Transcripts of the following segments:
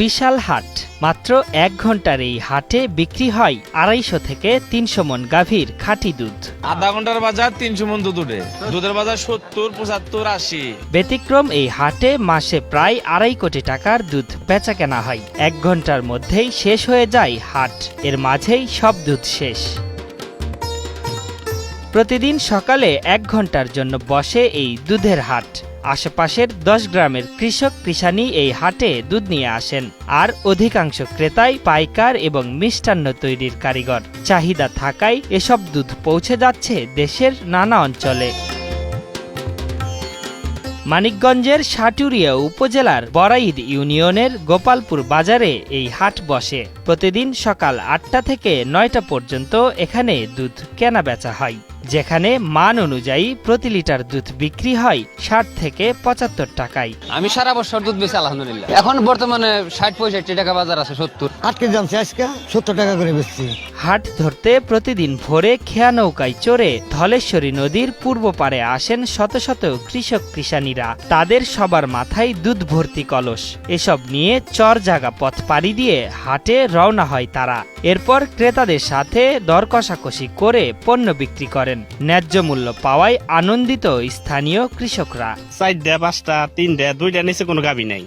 বিশাল হাট। মাত্র এক ঘণ্টার এই হাটে বিক্রি হয় আড়াইশো থেকে তিনশো মন গাভীর খাঁটি দুধ। আধা ঘণ্টার বাজার তিনশো মন দুধ উঠে। দুধের বাজার সত্তর পঁচাত্তর আশি। ব্যতিক্রম এই হাটে মাসে প্রায় আড়াই কোটি টাকার দুধ বেচা কেনা হয়। এক ঘণ্টার মধ্যেই শেষ হয়ে যায় হাট। এর মাঝেই সব দুধ শেষ। প্রতিদিন সকালে এক ঘণ্টার জন্য বসে এই দুধের হাট। আশেপাশের দশ গ্রামের কৃষক কৃষানি এই হাটে দুধ নিয়ে আসেন। আর অধিকাংশ ক্রেতাই পাইকার এবং মিষ্টান্ন তৈরির কারিগর। চাহিদা থাকায় এসব দুধ পৌঁছে যাচ্ছে দেশের নানা অঞ্চলে। মানিকগঞ্জের সাটুরিয়া উপজেলার বরাইদ ইউনিয়নের গোপালপুর বাজারে এই হাট বসে। প্রতিদিন সকাল আটটা থেকে নয়টা পর্যন্ত এখানে দুধ কেনা বেচা হয়। যেখানে মান অনুযায়ী প্রতি লিটার দুধ বিক্রি হয় ষাট থেকে পঁচাত্তর টাকায়। আমি সারা বছর দুধ বেশি আলহামদুলিল্লাহ। এখন বর্তমানে ষাট পঁয়ষট্টি টাকা বাজার আছে সত্তর। আট কেজি আজকে সত্তর টাকা করে বেচছি। হাট ধরতে প্রতিদিন ভোরে খেয়া নৌকায় চড়ে ধলেশ্বরী নদীর পূর্ব পারে আসেন শত শত কৃষক কৃষানীরা। তাদের সবার মাথায় দুধ ভর্তি কলস। এসব নিয়ে চর জাগা পথ পাড়ি দিয়ে হাটে রওনা হয় তারা। এরপর ক্রেতাদের সাথে দর কষাকষি করে পণ্য বিক্রি করেন। ন্যায্য মূল্য পাওয়ায় আনন্দিত স্থানীয় কৃষকরা। চার চারটা, পাঁচটা তিন তিনটা, দুইটা নিচে কোনো গাবি নাই।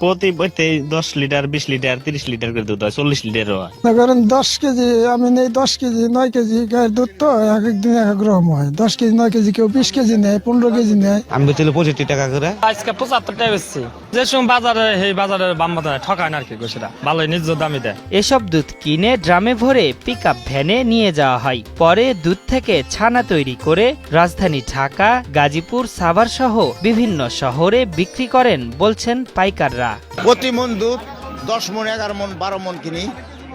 প্রতি বইতে দশ লিটার বিশ লিটার তিরিশ লিটার করে দুধ হয় চল্লিশ লিটারও হয়। মনে দশ কেজি আমি নেই দশ কেজি নয় কেজি গায়ের দুধ তো এক একদিন এক এক রকম হয়। দশ কেজি নয় কেজি কেউ বিশ কেজি নেয় পনেরো কেজি নেয়। আমি বেচলে পঁয়ষট্টি টাকা করে। আজকে পঁচাত্তর টাকা বেচছি। যে সময় বাজারে এই বাজারের বাম বাজারে ঠকায় না আর কি সেটা। ভালোই নিজ দামি দেয়। এসব দুধ কিনে ড্রামে ভরে পিক ভ্যানে নিয়ে যাওয়া হয়। পরে দুধ থেকে ছানা তৈরি করে রাজধানী ঢাকা গাজীপুর সাভার সহ বিভিন্ন শহরে বিক্রি করেন বলছেন পাইকাররা। প্রতি মন দুধ দশ মন এগারো মন বারো মন কিনি।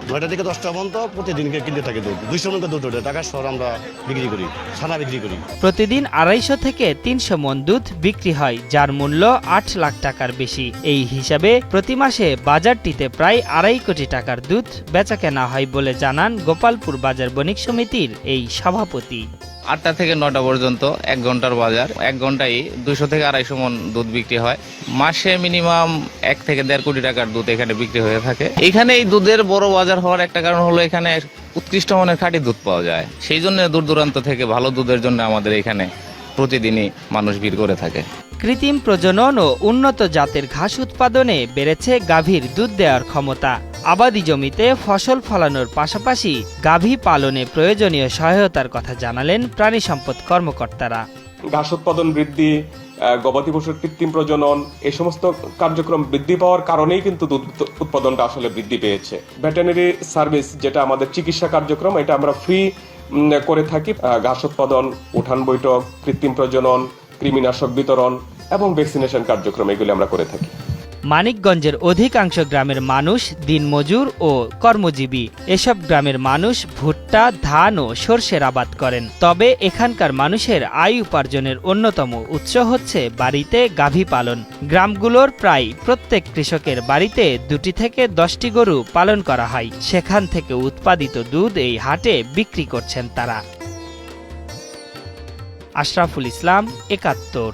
নয়টা থেকে দশটা পর্যন্ত প্রতিদিনকে কিনতে থাকে দুধ। দুইশো মনকে দুধ ওঠে টাকা শহর আমরা বিক্রি করি ছানা বিক্রি করি। প্রতিদিন আড়াইশো থেকে তিনশো মন দুধ বিক্রি হয় যার মূল্য আট লাখ টাকার বেশি। এই হিসাবে প্রতি মাসে বাজারটিতে প্রায় আড়াই কোটি টাকার দুধ বেচা কেনা হয় বলে জানান গোপালপুর বাজার বণিক সমিতির এই সভাপতি। আটটা থেকে নটা পর্যন্ত এক ঘণ্টার বাজার। এক ঘন্টায় দুশো থেকে আড়াইশো মন দুধ বিক্রি হয়। মাসে মিনিমাম এক থেকে দেড় কোটি টাকার দুধ এখানে বিক্রি হয়ে থাকে। এখানে এই দুধের বড় বাজার হওয়ার একটা কারণ হলো এখানে উৎকৃষ্ট মানের খাঁটি দুধ পাওয়া যায়। সেই জন্য দূর দূরান্ত থেকে ভালো দুধের জন্য আমাদের এখানে প্রতিদিনই মানুষ ভিড় করে থাকে। কৃত্রিম প্রজনন ও উন্নত জাতের ঘাস উৎপাদনে বেড়েছে গাভীর দুধ দেওয়ার ক্ষমতা। আবাদি জমিতে ফসল ফলানোর পাশাপাশি গাভী পালনে প্রয়োজনীয় সহায়তার কথা জানালেন প্রাণী সম্পদ কর্মকর্তারা। ঘাস উৎপাদন বৃদ্ধি গবাদি পশুর কৃত্রিম প্রজনন, এই সমস্ত কার্যক্রম বৃদ্ধি পাওয়ার কারণেই কিন্তু দুধ উৎপাদনটা আসলে বৃদ্ধি পেয়েছে। ভেটেনারি সার্ভিস যেটা আমাদের চিকিৎসা কার্যক্রম, এটা আমরা ফ্রি করে থাকি। ঘাস উৎপাদন, উঠান বৈঠক, কৃত্রিম প্রজনন, কৃমিনাশক বিতরণ এবং ভ্যাকসিনেশন কার্যক্রম এগুলি আমরা করে থাকি। মানিকগঞ্জের অধিকাংশ গ্রামের মানুষ দিনমজুর ও কর্মজীবী। এসব গ্রামের মানুষ ভুট্টা, ধান ও সর্ষের আবাদ করেন। তবে এখানকার মানুষের আয় উপার্জনের অন্যতম উৎস হচ্ছে বাড়িতে গাভী পালন। গ্রামগুলোর প্রায় প্রত্যেক কৃষকের বাড়িতে দুটি থেকে দশটি গরু পালন করা হয়। সেখান থেকে উৎপাদিত দুধ এই হাটে বিক্রি করছেন তারা। আশরাফুল ইসলাম, একাত্তর।